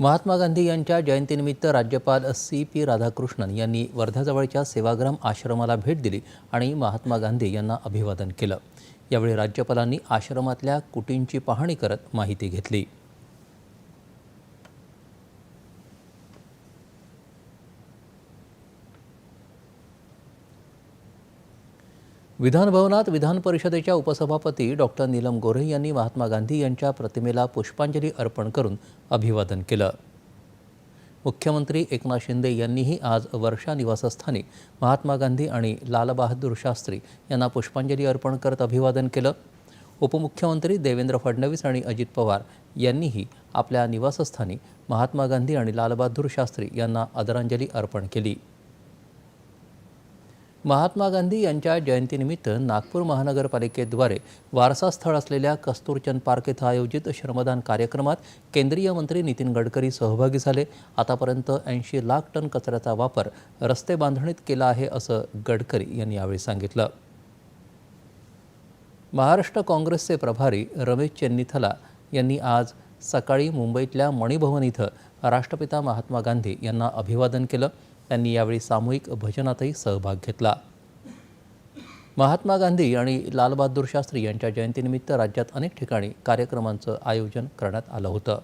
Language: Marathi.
महात्मा गांधी यांच्या जयंतीनिमित्त राज्यपाल सी पी राधाकृष्णन यांनी वर्ध्याजवळच्या सेवाग्राम आश्रमाला भेट दिली आणि महात्मा गांधी यांना अभिवादन केलं. यावेळी राज्यपालांनी आश्रमातल्या कुटींची पाहणी करत माहिती घेतली. विधानभवनात विधान परिषदेच्या उपसभापती डॉक्टर नीलम गोऱ्हे यांनी महात्मा गांधी यांच्या प्रतिमेला पुष्पांजली अर्पण करून अभिवादन केलं. मुख्यमंत्री एकनाथ शिंदे यांनीही आज वर्षा निवासस्थानी महात्मा गांधी आणि लालबहादूर शास्त्री यांना पुष्पांजली अर्पण करत अभिवादन केलं. उपमुख्यमंत्री देवेंद्र फडणवीस आणि अजित पवार यांनीही आपल्या निवासस्थानी महात्मा गांधी आणि लालबहादूर शास्त्री यांना आदरांजली अर्पण केली. महात्मा गांधी यांच्या जयंतीनिमित्त नागपूर महानगरपालिकेद्वारे वारसा स्थळ असलेल्या कस्तुरचंद पार्क इथं आयोजित श्रमदान कार्यक्रमात केंद्रीय मंत्री नितीन गडकरी सहभागी झाले. आतापर्यंत ऐंशी लाख टन कचऱ्याचा वापर रस्ते बांधणीत केला आहे असं गडकरी यांनी यावेळी सांगितलं. महाराष्ट्र काँग्रेसचे प्रभारी रमेश चेन्निथला यांनी आज सकाळी मुंबईतल्या मणिभवन इथं राष्ट्रपिता महात्मा गांधी यांना अभिवादन केलं. त्यांनी यावेळी सामूहिक भजनातही सहभाग घेतला. महात्मा गांधी आणि लालबहादूर शास्त्री यांच्या जयंतीनिमित्त राज्यात अनेक ठिकाणी कार्यक्रमांचं आयोजन करण्यात आलं होतं.